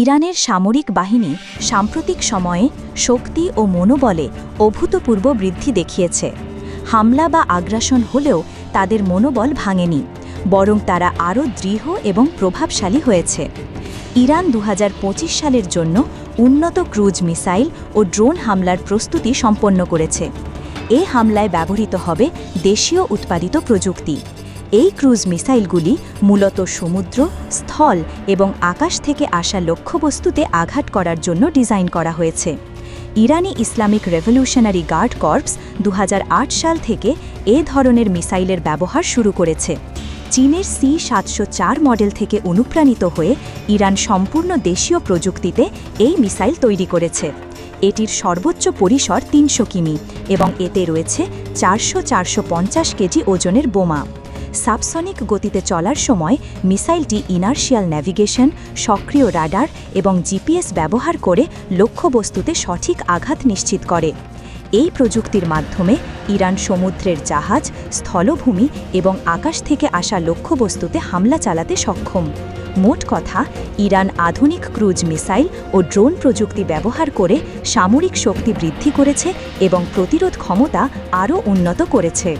ইরানের সামরিক বাহিনী সাম্প্রতিক সময়ে শক্তি ও মনোবলে অভূতপূর্ব বৃদ্ধি দেখিয়েছে। হামলা বা আগ্রাসন হলেও তাদের মনোবল ভাঙেনি, বরং তারা আরও দৃঢ় এবং প্রভাবশালী হয়েছে। ইরান দু হাজার পঁচিশ সালের জন্য উন্নত ক্রুজ মিসাইল ও ড্রোন হামলার প্রস্তুতি সম্পন্ন করেছে। এ হামলায় ব্যবহৃত হবে দেশীয় উৎপাদিত প্রযুক্তি। এই ক্রুজ মিসাইলগুলি মূলত সমুদ্র, স্থল এবং আকাশ থেকে আসা লক্ষ্যবস্তুতে আঘাত করার জন্য ডিজাইন করা হয়েছে। ইরানি ইসলামিক রেভলিউশনারি গার্ড কর্পস দু হাজার আট সাল থেকে এ ধরনের মিসাইলের ব্যবহার শুরু করেছে। চীনের সি সাতশো চার মডেল থেকে অনুপ্রাণিত হয়ে ইরান সম্পূর্ণ দেশীয় প্রযুক্তিতে এই মিসাইল তৈরি করেছে। এটির সর্বোচ্চ পরিসর তিনশো কিমি এবং এতে রয়েছে চারশো চারশো কেজি ওজনের বোমা। সাবসনিক গতিতে চলার সময় মিসাইলটি ইনার্শিয়াল ন্যাভিগেশন, সক্রিয় রাডার এবং জিপিএস ব্যবহার করে লক্ষ্যবস্তুতে সঠিক আঘাত নিশ্চিত করে। এই প্রযুক্তির মাধ্যমে ইরান সমুদ্রের জাহাজ, স্থলভূমি এবং আকাশ থেকে আসা লক্ষ্যবস্তুতে হামলা চালাতে সক্ষম। মোট কথা, ইরান আধুনিক ক্রুজ মিসাইল ও ড্রোন প্রযুক্তি ব্যবহার করে সামরিক শক্তি বৃদ্ধি করেছে এবং প্রতিরোধ ক্ষমতা আরও উন্নত করেছে।